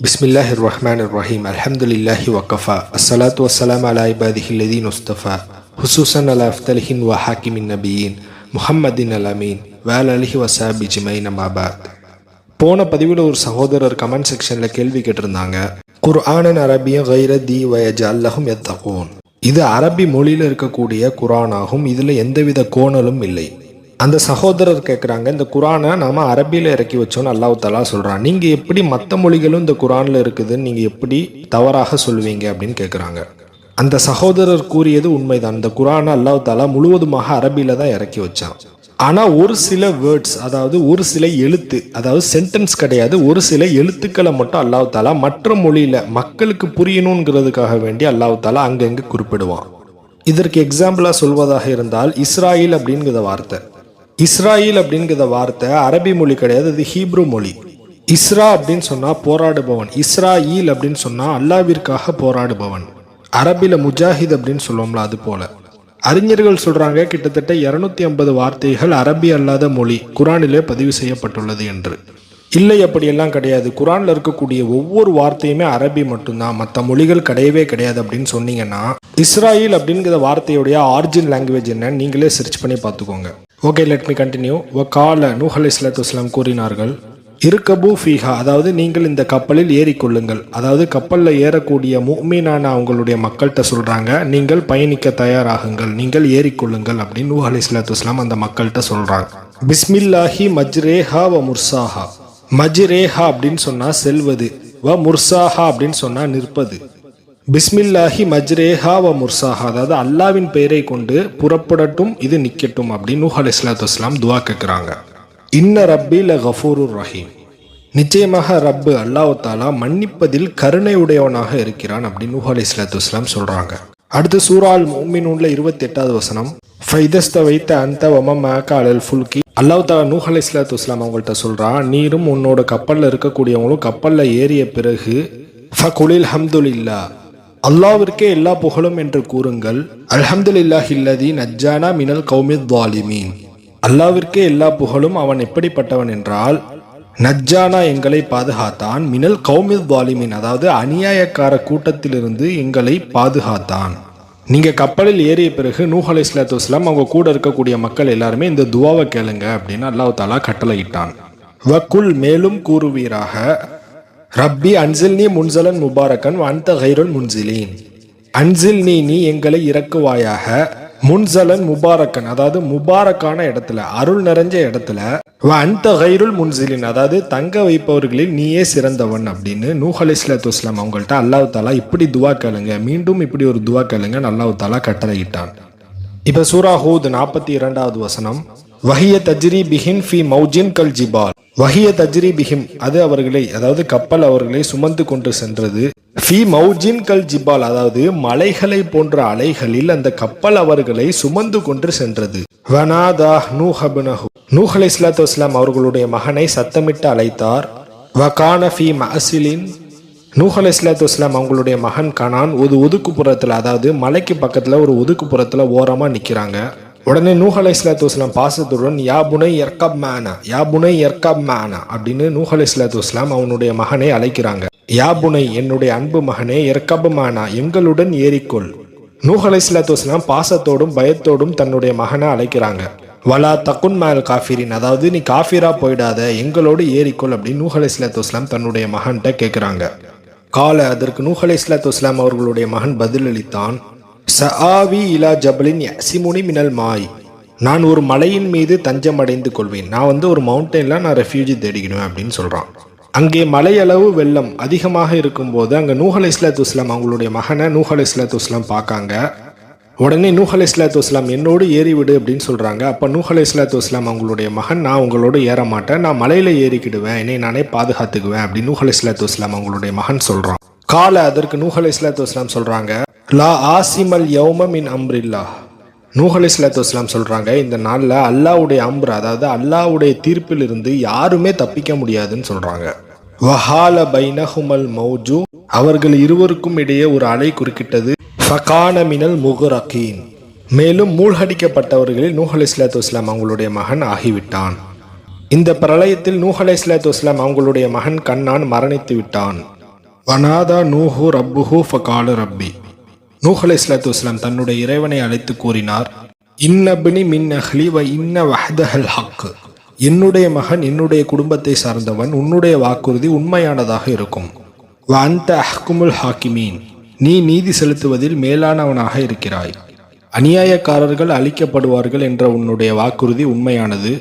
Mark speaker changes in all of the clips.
Speaker 1: பிஸ்மில்லாஹ் ரஹ்மான் ரஹீம் அலமதுல்லாஹி வக்கஃபா அஸ்ஸலாத் வஸ்ஸலாம் அலா இபாதிஹில்லதீன் உஸ்தஃபா ஹுசூசன் அலா அஃப்தலிஹின் வ ஹாக்கிமின் நபியின் முஹம்மதின் அலமீன் வேல் அலிஹி வசாபி ஜிமை அமாபாத் போன பதிவில் ஒரு சகோதரர் கமெண்ட் செக்ஷனில் கேள்வி கேட்டிருந்தாங்க. குர்ஆனன் அரபியும் கைர தி வயஜ அல்லஹும் எத்தகோன் இது அரபி மொழியில் இருக்கக்கூடிய குரானாகும் இதில் எந்தவித கோணலும் இல்லை. அந்த சகோதரர் கேட்குறாங்க இந்த குரானை நாம் அரபியில் இறக்கி வச்சோன்னு அல்லாஹ் தலா சொல்கிறான் நீங்கள் எப்படி மற்ற மொழிகளும் இந்த குரானில் இருக்குதுன்னு நீங்கள் எப்படி தவறாக சொல்லுவீங்க அப்படின்னு கேட்குறாங்க அந்த சகோதரர் கூறியது உண்மைதான். இந்த குரானை அல்லாஹ் தாலா முழுவதுமாக அரபியில் தான் இறக்கி வச்சான். ஆனால் ஒரு சில வேர்ட்ஸ் அதாவது ஒரு சில எழுத்து அதாவது சென்டென்ஸ் கிடையாது ஒரு சில எழுத்துக்களை மட்டும் அல்லாஹ் தாலா மற்ற மொழியில் மக்களுக்கு புரியணுங்கிறதுக்காக வேண்டி அல்லாஹ் தாலா அங்கங்கே குறிப்பிடுவான். இதற்கு எக்ஸாம்பிளாக சொல்வதாக இருந்தால் இஸ்ராயில் அப்படிங்கிற வார்த்தை. இஸ்ராயில் அப்படிங்கிற வார்த்தை அரபி மொழி கிடையாது இது ஹீப்ரு மொழி. இஸ்ரா அப்படின்னு சொன்னால் போராடுபவன். இஸ்ராயில் அப்படின்னு சொன்னால் அல்லாவிற்காக போராடுபவன். அரபில முஜாஹித் அப்படின்னு சொல்லுவோம்ல அது போல. அறிஞர்கள் சொல்றாங்க கிட்டத்தட்ட இருநூத்தி ஐம்பது வார்த்தைகள் அரபி அல்லாத மொழி குரானிலே பதிவு செய்யப்பட்டுள்ளது என்று. இல்லை அப்படியெல்லாம் கிடையாது. குரான்ல இருக்கக்கூடிய ஒவ்வொரு வார்த்தையுமே அரபி மட்டும்தான். மற்ற மொழிகள் கிடையவே கிடையாது அப்படின்னு சொன்னீங்கன்னா இஸ்ராயில் அப்படிங்கிற வார்த்தையுடைய ஆரிஜின் லாங்குவேஜ் என்னன்னு நீங்களே சர்ச் பண்ணி பார்த்துக்கோங்க. ஓகே லெட் மீ கண்டினியூ கால நூஹ் இஸ்லாத்து இஸ்லாம் கூறினார்கள் இருக்கபு ஃபீஹா அதாவது நீங்கள் இந்த கப்பலில் ஏறிக்கொள்ளுங்கள். அதாவது கப்பலில் ஏறக்கூடிய முக்மீனான அவங்களுடைய மக்கள்கிட்ட சொல்கிறாங்க நீங்கள் பயணிக்க தயாராகுங்கள் நீங்கள் ஏறிக்கொள்ளுங்கள் அப்படின்னு நூஹ் அலி இஸ்லாத்து இஸ்லாம் அந்த மக்கள்கிட்ட சொல்கிறாங்க பிஸ்மில்லாஹி மஜ்ரேஹா வ முர்சாஹா மஜ்ரேஹா அப்படின்னு சொன்னால் செல்வது வ முர்சாஹா அப்படின்னு சொன்னால் நிற்பது. பிஸ்மில்லாஹி மஜ்ரேஹா வ முர்சாஹா அதாவது அல்லாவின் பெயரை கொண்டு புறப்படட்டும் இது நிக்கட்டும் அப்படின்னு நூஹ் அலி இஸ்லாத்து இஸ்லாம் துவா கேட்குறாங்க இன்ன ரப்பி ல கஃபூருர் ரஹீம். நிச்சயமாக ரப்பு அல்லாஹு தாலா மன்னிப்பதில் கருணை உடையவனாக இருக்கிறான் அப்படின்னு நூஹ் அலி இஸ்லாத்து இஸ்லாம் சொல்றாங்க. அடுத்து சூரால் மோமினூன்ல இருபத்தி எட்டாவது வசனம். ஃபைதஸ்த வைத்த அந்த வம அலல் ஃபுல்கி. அல்லாஹ் தாலா நூஹ் அலி இஸ்லாத்து இஸ்லாம் அவங்கள்ட்ட சொல்கிறான் நீரும் உன்னோட கப்பலில் இருக்கக்கூடியவங்களும் கப்பலில் ஏறிய பிறகு ஃபகுலில் ஹம்துலில்லா அல்லாவிற்கே எல்லா புகழும் என்று கூறுங்கள் அல்ஹம்துலில்லாஹில்லதி நஜானா நஜ்ஜானா மினல் கௌமித் வாலிமீன் அல்லாவிற்கே எல்லா புகழும் அவன் எப்படிப்பட்டவன் என்றால் நஜ்ஜானா எங்களை பாதுகாத்தான் மினல் கௌமித் வாலிமீன் அதாவது அநியாயக்கார கூட்டத்திலிருந்து எங்களை பாதுகாத்தான். நீங்க கப்பலில் ஏறிய பிறகு நூஹ் அலி இஸ்லாத்து வஸ்லாம் அவங்க கூட இருக்கக்கூடிய மக்கள் எல்லாருமே இந்த துவாவை கேளுங்க அப்படின்னு அல்லாஹ் தாலா கட்டளையிட்டான். வக்குல் மேலும் கூறுவீராக ரப்பி அன்சில்னி முன்சலன் முபாரக்கன் அந்த கைருல் முன்சிலீன். அன்சில் நீ நீ எங்களை இறக்குவாயாக. முன்சலன் முபாரக்கன் அதாவது முபாரக்கான இடத்துல அருள் நிறைஞ்ச இடத்துல அந்த கைருள் முன்சிலின் அதாவது தங்க வைப்பவர்களில் நீயே சிறந்தவன் அப்படின்னு நூஹ் அலி இஸ்லாத்து இஸ்லாம் அவங்கள்ட்ட அல்லாஹ் தாலா இப்படி துவா கேளுங்க மீண்டும் இப்படி ஒரு துவா கேளுங்க அல்லாஹ் தாலா கட்டளையிட்டான். இப்ப சூரா ஹூத் நாற்பத்தி இரண்டாவது வசனம் வஹிய தஜ்ரி பிஹின் ஃபி மௌஜின் கல் ஜிபால். வஹிய தஜ்ரி பிஹிம் அது அவர்களை அதாவது கப்பல் அவர்களை சுமந்து கொண்டு சென்றது. ஃபி மௌஜின் கல் ஜிபால் அதாவது மலைகளை போன்ற அலைகளில் அந்த கப்பல் அவர்களை சுமந்து கொண்டு சென்றது. வனாதா நூஹபுனஹு நூஹ் அலை இஸ்லாத்து வஸ்லாம் அவர்களுடைய மகனை சத்தமிட்டு அழைத்தார். வகான ஃபி மஹசிலின் நூஹ் அலை இஸ்லாத்து வஸ்லாம் அவங்களுடைய மகன் கனான் ஒரு ஒதுக்குப்புறத்தில் அதாவது மலைக்கு பக்கத்தில் ஒரு ஒதுக்குப்புறத்தில் ஓரமாக நிற்கிறாங்க உடனே நூஹ் அலை இஸ்லாத்து வஸ்லாம் பாசத்துடன் யா புனை எர்கப் மேனா யா புனை எர்கப் மேனா அப்படின்னு நூஹ் அலை இஸ்லாத்து வஸ்லாம் அவனுடைய மகனை அழைக்கிறாங்க. யா புனை என்னுடைய அன்பு மகனே எர்கப் மேனா எங்களுடன் ஏறிக்கொள். நூஹ் அலை இஸ்லாத்து வஸ்லாம் பாசத்தோடும் பயத்தோடும் தன்னுடைய மகனை அழைக்கிறாங்க. வலா தக்குன் மேல் காஃபிரின் அதாவது நீ காஃபிரா போயிடாத எங்களோடு ஏறிக்கொள் அப்படின்னு நூஹ் அலை இஸ்லாத்து வஸ்லாம் தன்னுடைய மகன்கிட்ட கேட்குறாங்க கால அதற்கு நூஹ் இஸ்லாத்து வஸ்லாம் அவர்களுடைய மகன் பதிலளித்தான் சஆவி இலா ஜபலின் யசிமுனி மினல் மாய். நான் ஒரு மலையின் மீது தஞ்சம் அடைந்து கொள்வேன். நான் வந்து ஒரு மவுண்டெயினில் நான் ரெஃப்யூஜி தேடிக்கிடுவேன் அப்படின்னு சொல்கிறான் அங்கே மலையளவு வெள்ளம் அதிகமாக இருக்கும்போது அங்கே நூஹல் இஸ்லாத்து இஸ்லாம் அவங்களுடைய மகனை நூஹல் இஸ்லாத்து இஸ்லாம் பார்க்காங்க. உடனே நூஹல் இஸ்லாத்து இஸ்லாம் என்னோடு ஏறிவிடு அப்படின்னு சொல்கிறாங்க அப்போ நூஹல் இஸ்லாத்து இஸ்லாம் அவங்களுடைய மகன் நான் உங்களோட ஏற மாட்டேன். நான் மலையில் ஏறிக்கிடுவேன். என்னை நானே பாதுகாத்துக்குவேன் அப்படின்னு நூஹல் இஸ்லாத்து இஸ்லாம் அவங்களுடைய மகன் சொல்கிறான் காலை அதற்கு நூஹல் இஸ்லாத்து இஸ்லாம் சொல்கிறாங்க லா ஆசிமல் யௌம மின் அம்ரில்லா நூஹ் இஸ்லாத்து வஸ்லாம் சொல்கிறாங்க இந்த நாளில் அல்லாவுடைய அம்ரு அதாவது அல்லாவுடைய தீர்ப்பிலிருந்து யாருமே தப்பிக்க முடியாதுன்னு சொல்கிறாங்க வஹால பைனஹுமல் மௌஜு அவர்கள் இருவருக்கும் இடையே ஒரு அலை குறுக்கிட்டது ஃபகான மினல் முகுரகீன். மேலும் மூழ்கடிக்கப்பட்டவர்களில் நூஹ் இஸ்லாத்து வஸ்லாம் அவங்களுடைய மகன் ஆகிவிட்டான். இந்த பிரளயத்தில் நூஹ் அலை இஸ்லாத்து வஸ்லாம் அவங்களுடைய மகன் கண்ணான் மரணித்து விட்டான் வனாதா நூஹு ரப்புஹு ஃபகாலு ரப்பி. நூஹ் அலை இஸ்லாத்து வஸ்லாம் தன்னுடைய இறைவனை அழைத்து கூறினார் இன்னபினி மின் அஹ்லி வ இன்ன வஹதஹல் ஹக்கு என்னுடைய மகன் என்னுடைய குடும்பத்தை சார்ந்தவன் உன்னுடைய வாக்குறுதி உண்மையானதாக இருக்கும். வ அன்த அஹ்குமுல் ஹாக்கிமீன். நீ நீதி செலுத்துவதில் மேலானவனாக இருக்கிறாய். அநியாயக்காரர்கள் அழிக்கப்படுவார்கள் என்ற உன்னுடைய வாக்குறுதி உண்மையானது.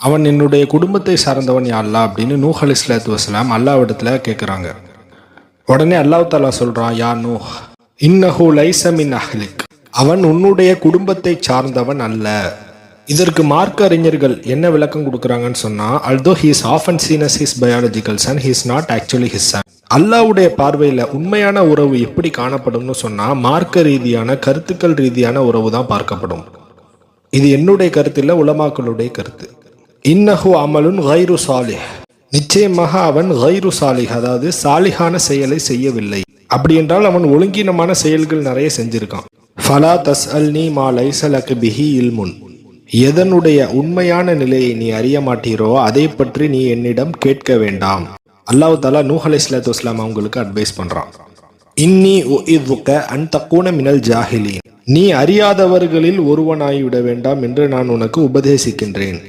Speaker 1: அவன் என்னுடைய குடும்பத்தை சார்ந்தவன் யா அப்படின்னு நூஹ் அலி இஸ்லாத்து வஸ்லாம் அல்லாவிடத்துல கேட்குறாங்க உடனே அல்லாஹ் தாலா சொல்றான் யா நூஹ் இன்னஹு லைசமின் அஹ்லிக். அவன் உன்னுடைய குடும்பத்தை சார்ந்தவன் அல்ல. இதற்கு மார்க்க அறிஞர்கள் என்ன விளக்கம் கொடுக்குறாங்கன்னு சொன்னா although he's often and seen as his biological son he's not actually his son அல்லாவுடைய பார்வையில் உண்மையான உறவு எப்படி காணப்படும்னு சொன்னால் மார்க்க ரீதியான கருத்துக்கள் ரீதியான உறவு தான் பார்க்கப்படும். இது என்னுடைய கருத்து இல்லை உலமாக்களுடைய கருத்து. இன்னஹு அமலுன் ஹைரு சாலிஹ். நிச்சயமாக அவன் ஹைரு சாலிஹ் அதாவது சாலிஹான செயலை செய்யவில்லை. அப்படி என்றால் அவன் ஒழுங்கீனமான செயல்கள் நிறைய செஞ்சிருக்கான். ஃபலா தஸ் அல் நீ மா லைசலக்கு பிஹி இல்முன். எதனுடைய உண்மையான நிலையை நீ அறிய மாட்டீரோ அதை பற்றி நீ என்னிடம் கேட்க வேண்டாம். அல்லாஹு தாலா நூஹ் அலை சலாத்து வஸ்லாம் அவங்களுக்கு அட்வைஸ் பண்றான். இன்னி அன் தக்கூன மினல் ஜாஹிலி நீ அறியாதவர்களில் ஒருவனாய் விட வேண்டாம் என்று நான் உனக்கு உபதேசிக்கின்றேன்.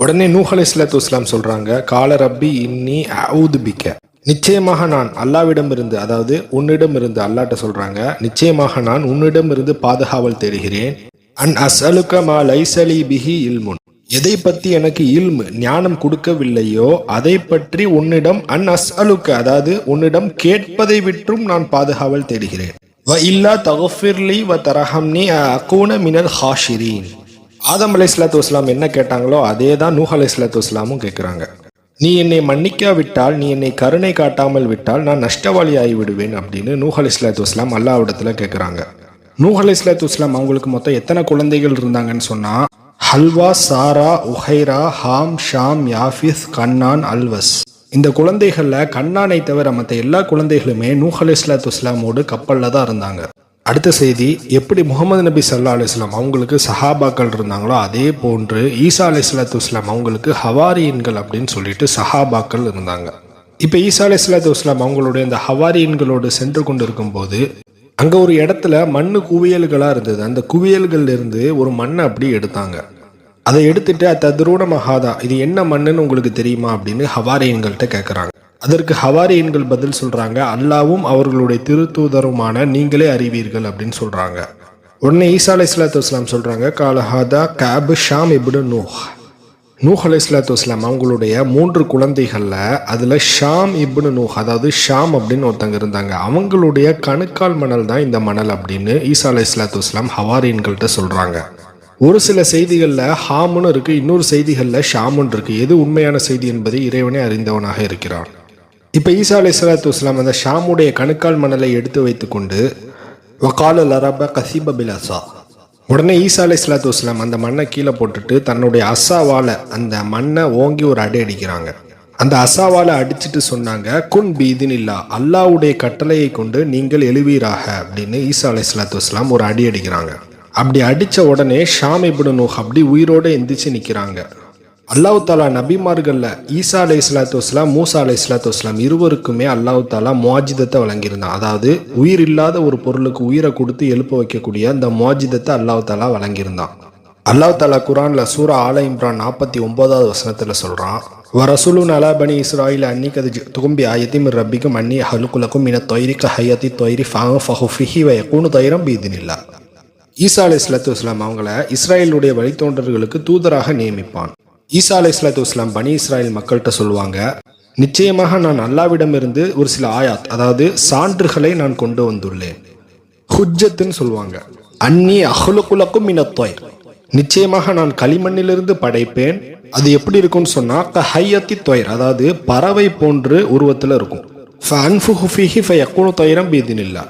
Speaker 1: உடனே நூஹ் அலை சலாத்து வஸ்லாம் சொல்றாங்க கால ரப்பி இன்னி அவுதுபிக்க. நிச்சயமாக நான் அல்லாவிடமிருந்து அதாவது உன்னிடமிருந்து அல்லாட்ட சொல்றாங்க நிச்சயமாக நான் உன்னிடமிருந்து பாதுகாவல் தேடுகிறேன். அன் அஸ்அலுக்க மா லைசலி பிஹி இல்முன். எதை பற்றி எனக்கு இல்மு ஞானம் கொடுக்கவில்லையோ அதை பற்றி உன்னிடம் அன் அஸ்அலுக்க அதாவது உன்னிடம் கேட்பதை விற்றும் நான் பாதுகாவல் தேடுகிறேன். வ இல்லா தகுஃபிர்லி வ தரஹம்னி அகூன மினல் ஹாஷிரீன். ஆதம் அலை இஸ்லாத்து வஸ்லாம் என்ன கேட்டாங்களோ அதே தான் நூஹ் அலை இஸ்லாத்து வஸ்லாமும் கேட்குறாங்க. நீ என்னை மன்னிக்காவிட்டால் நீ என்னை கருணை காட்டாமல் விட்டால் நான் நஷ்டவாளி ஆகிவிடுவேன் அப்படின்னு நூஹல் இஸ்லாத்து இஸ்லாம் அல்லாவிடத்துல கேட்குறாங்க நூஹல் இஸ்லாத்து இஸ்லாம் அவங்களுக்கு மொத்தம் எத்தனை குழந்தைகள் இருந்தாங்கன்னு சொன்னா ஹல்வா சாரா உஹைரா ஹாம் ஷாம் யாஃபிஸ் கண்ணான் அல்வஸ். இந்த குழந்தைகள்ல கண்ணானை தவிர மற்ற எல்லா குழந்தைகளுமே நூஹல் இஸ்லாத்து இஸ்லாமோடு கப்பல்ல தான் இருந்தாங்க. அடுத்த செய்தி எப்படி முகமது நபி சல்லா அலுவலாம் அவங்களுக்கு சஹாபாக்கள் இருந்தாங்களோ அதே போன்று ஈசா அலி சலாத்து இஸ்லாம் அவங்களுக்கு ஹவாரியன்கள் அப்படின்னு சொல்லிட்டு சஹாபாக்கள் இருந்தாங்க. இப்போ ஈசா அலி சலாத்து இஸ்லாம் அவங்களுடைய இந்த ஹவாரியன்களோடு சென்று கொண்டு இருக்கும்போது அங்கே ஒரு இடத்துல மண்ணு குவியல்களாக இருந்தது. அந்த குவியல்கள் இருந்து ஒரு மண்ணை அப்படி எடுத்தாங்க. அதை எடுத்துட்டு தத்ரூட மகாதா இது என்ன மண்ணுன்னு உங்களுக்கு தெரியுமா? அப்படின்னு ஹவாரியன்கள்கிட்ட கேட்குறாங்க அதற்கு ஹவாரியன்கள் பதில் சொல்றாங்க அல்லாவும் அவர்களுடைய திருத்தூதருமான நீங்களே அறிவீர்கள் அப்படின்னு சொல்றாங்க. உடனே ஈசா அலை இஸ்லாத்து வஸ்லாம் சொல்றாங்க காலஹாதா கேபு ஷாம் இப்னு நூஹ். நூஹ் அலை இஸ்லாத்து வஸ்லாம் அவங்களுடைய மூன்று குழந்தைகள்ல அதுல ஷாம் இப்னு நூஹ் அதாவது ஷாம் அப்படின்னு ஒருத்தங்க இருந்தாங்க. அவங்களுடைய கணுக்கால் மணல் தான் இந்த மணல் அப்படின்னு ஈசா அலை இஸ்லாத்து வஸ்லாம் ஹவாரியன்கள்ட்ட சொல்றாங்க. ஒரு சில செய்திகளில் ஹாமுன்னு இருக்குது இன்னொரு செய்திகளில் ஷாமுன்னு இருக்குது எது உண்மையான செய்தி என்பதை இறைவனே அறிந்தவனாக இருக்கிறான். இப்போ ஈசா அலி சலாத்து வஸ்லாம் அந்த ஷாமுடைய கணுக்கால் மணலை எடுத்து வைத்துக்கொண்டு வக்கால லரப கசீப பில் அசா உடனே ஈசா அலி சலாத்து வஸ்லாம் அந்த மண்ணை கீழே போட்டுட்டு தன்னுடைய அசாவால் அந்த மண்ணை ஓங்கி ஒரு அடி அடிக்கிறாங்க. அந்த அசாவால அடிச்சுட்டு சொன்னாங்க குன் பீதின் இல்லா அல்லாவுடைய கட்டளையை கொண்டு நீங்கள் எழுவீராக அப்படின்னு ஈசா அலி சலாத்து வஸ்லாம் ஒரு அடி அடிக்கிறாங்க. அப்படி அடித்த உடனே ஷாம் இப்னு நூஹ் அப்படி உயிரோட எந்திரிச்சு நிற்கிறாங்க அல்லாஹு தாலா நபிமார்களில் ஈசா அலை இஸ்லாத்து வஸ்லாம் மூசா அலை இஸ்லாத்து வஸ்லாம் இருவருக்குமே அல்லாஹு தாலா முவாஜிதத்தை வழங்கியிருந்தான். அதாவது உயிர் இல்லாத ஒரு பொருளுக்கு உயிரை கொடுத்து எழுப்ப வைக்கக்கூடிய அந்த முவாஜிதத்தை அல்லாஹு தாலா வழங்கியிருந்தான். அல்லாஹ் தாலா குரான்ல சூரா ஆல இம்ரான் நாற்பத்தி ஒன்பதாவது வசனத்துல சொல்றான் வரசுலுன் அலா பனி இஸ்ராயில் அன்னி கது துகும்பி ஆயத்தின் ரப்பிக்கும் அன்னி ஹலுக்குலக்கும் இன தொய்ரிக்க ஹையத்தி தொய்ரி ஃபாங்க ஃபஹுஃபிஹி வயக்கூனு தொய்ரம் பீதினில்லா. ஈசா அலை இஸ்லாத்து இஸ்லாம் அவங்கள இஸ்ராயலுடைய வழித்தோன்றர்களுக்கு தூதராக நியமிப்பான். ஈசா அலை இஸ்லாத்து இஸ்லாம் பனி இஸ்ராயல் மக்கள்கிட்ட சொல்லுவாங்க நிச்சயமாக நான் அல்லாவிடமிருந்து ஒரு சில ஆயாத் அதாவது சான்றுகளை நான் கொண்டு வந்துள்ளேன். ஹுஜ்ஜத்துன்னு சொல்லுவாங்க. அந்நி அஹ்லுக்குலக்கும் இனத்தோய் நிச்சயமாக நான் களிமண்ணிலிருந்து படைப்பேன். அது எப்படி இருக்கும்னு சொன்னா க ஹையத்தி தொயர் அதாவது பறவை போன்று உருவத்தில் இருக்கும். ஃபன்ஃபுஹு ஃபீஹி ஃபயக்கூனு தொயரம் பீதினில்லா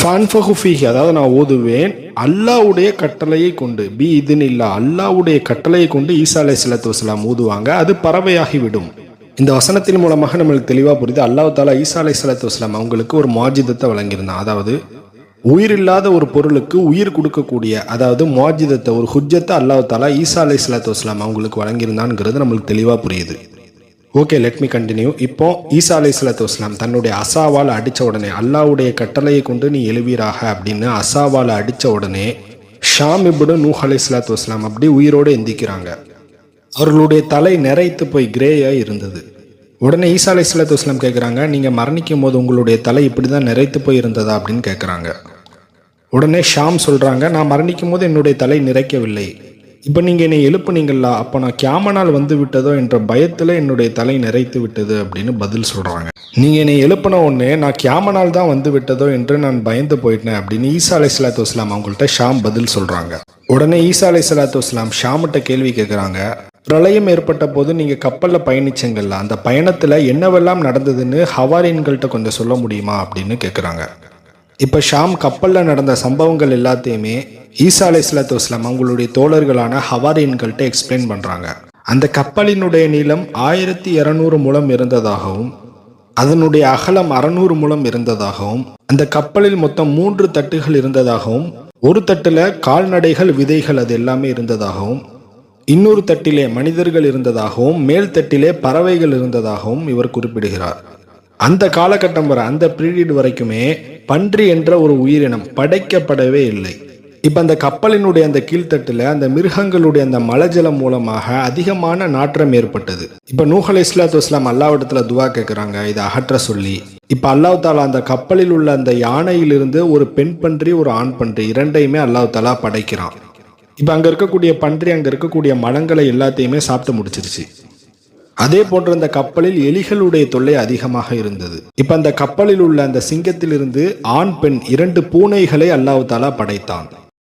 Speaker 1: ஃபன்ஃபஹுஃபிஹி அதாவது நான் ஓதுவேன் அல்லாவுடைய கட்டளையை கொண்டு பி இதுன்னு இல்லா அல்லாவுடைய கட்டளையை கொண்டு ஈசா அலை சலாத்து வசலாம் ஊதுவாங்க அது பறவையாகி விடும் இந்த வசனத்தின் மூலமாக நம்மளுக்கு தெளிவாக புரியுது அல்லாஹ் தாலா ஈசா அலை சலாத்து வஸ்லாம் அவங்களுக்கு ஒரு மாஜிதத்தை வழங்கியிருந்தான். அதாவது உயிர் இல்லாத ஒரு பொருளுக்கு உயிர் கொடுக்கக்கூடிய அதாவது மாஜிதத்தை ஒரு ஹுஜ்ஜத்தை அல்லாஹ் தாலா ஈசா அலை சலாத்து வஸ்லாம் அவங்களுக்கு வழங்கியிருந்தான்ங்கிறது நம்மளுக்கு தெளிவாக புரியுது. ஓகே லெட் மீ கண்டினியூ இப்போ ஈசா அலை சலாத்து வஸ்லாம் தன்னுடைய அசாவால் அடித்த உடனே அல்லாவுடைய கட்டளையை கொண்டு நீ எழுவீராக அப்படின்னு அசாவால் அடித்த உடனே ஷாம் இப்னு நூஹ் அலை சலாத்து வஸ்லாம் அப்படி உயிரோடு எந்திக்கிறாங்க. அவர்களுடைய தலை நிறைத்து போய் கிரேயாக இருந்தது. உடனே ஈசா அலை சலாத்து வஸ்லாம் கேட்குறாங்க நீங்கள் மரணிக்கும் போது உங்களுடைய தலை இப்படி தான் நிறைத்து போய் இருந்ததா? அப்படின்னு கேட்குறாங்க உடனே ஷாம் சொல்கிறாங்க நான் மரணிக்கும் போது என்னுடைய தலை நிறைக்கவில்லை. இப்போ நீங்கள் என்னை எழுப்புனீங்களா அப்போ நான் கேமனால் வந்து விட்டதோ என்ற பயத்தில் என்னுடைய தலை நிறைத்து விட்டது அப்படின்னு பதில் சொல்கிறாங்க நீங்கள் என்னை எழுப்பின உடனே நான் கேமனால் தான் வந்து விட்டதோ என்று நான் பயந்து போயிட்டேன் அப்படின்னு ஈசா அலை சலாத்து வஸ்லாம் அவங்கள்ட்ட ஷாம் பதில் சொல்கிறாங்க உடனே ஈசா அலை சலாத்து வஸ்லாம் ஷாம்கிட்ட கேள்வி கேட்குறாங்க பிரளயம் ஏற்பட்ட போது நீங்கள் கப்பலில் பயணிச்சீங்கல்ல அந்த பயணத்தில் என்னவெல்லாம் நடந்ததுன்னு ஹவாரியன்கள்கிட்ட கொஞ்சம் சொல்ல முடியுமா அப்படின்னு கேட்குறாங்க இப்போ ஷாம் கப்பலில் நடந்த சம்பவங்கள் எல்லாத்தையுமே ஈசா அலை சலாத்து வஸ்லாம் அவங்களுடைய தோழர்களான ஹவாரியன்கள்ட்ட எக்ஸ்பிளைன் பண்ணுறாங்க அந்த கப்பலினுடைய நீளம் ஆயிரத்தி இரநூறு மூலம் இருந்ததாகவும் அதனுடைய அகலம் அறநூறு மூலம் இருந்ததாகவும் அந்த கப்பலில் மொத்தம் மூன்று தட்டுகள் இருந்ததாகவும் ஒரு தட்டில் கால்நடைகள் விதைகள் அது எல்லாமே இருந்ததாகவும் இன்னொரு தட்டிலே மனிதர்கள் இருந்ததாகவும் மேல் தட்டிலே பறவைகள் இருந்ததாகவும் இவர் குறிப்பிடுகிறார். அந்த காலகட்டம் வரை அந்த பீரியட் வரைக்குமே பன்றி என்ற ஒரு உயிரினம் படைக்கப்படவே இல்லை. இப்போ அந்த கப்பலினுடைய அந்த கீழ்த்தட்டில் அந்த மிருகங்களுடைய அந்த மலஜலம் மூலமாக அதிகமான நாற்றம் ஏற்பட்டது. இப்போ நூகலை இஸ்லாத்து இஸ்லாம் அல்லாவிடத்தில் துவா கேட்குறாங்க இதை அகற்ற சொல்லி. இப்போ அல்லாஹ் தாலா அந்த கப்பலில் உள்ள அந்த யானையிலிருந்து ஒரு பெண் பன்றி ஒரு ஆண் பன்றி இரண்டையுமே அல்லாஹ் தாலா படைக்கிறான். இப்போ அங்கே இருக்கக்கூடிய பன்றி அங்கே இருக்கக்கூடிய மலங்களை எல்லாத்தையுமே சாப்பிட்டு முடிச்சிருச்சு. அதே போன்ற அந்த கப்பலில் எலிகளுடைய தொல்லை அதிகமாக இருந்தது. இப்ப அந்த கப்பலில் உள்ள அந்த சிங்கத்திலிருந்து ஆண் பெண் இரண்டு பூனைகளை அல்லாஹ் தாலா படைத்தான்.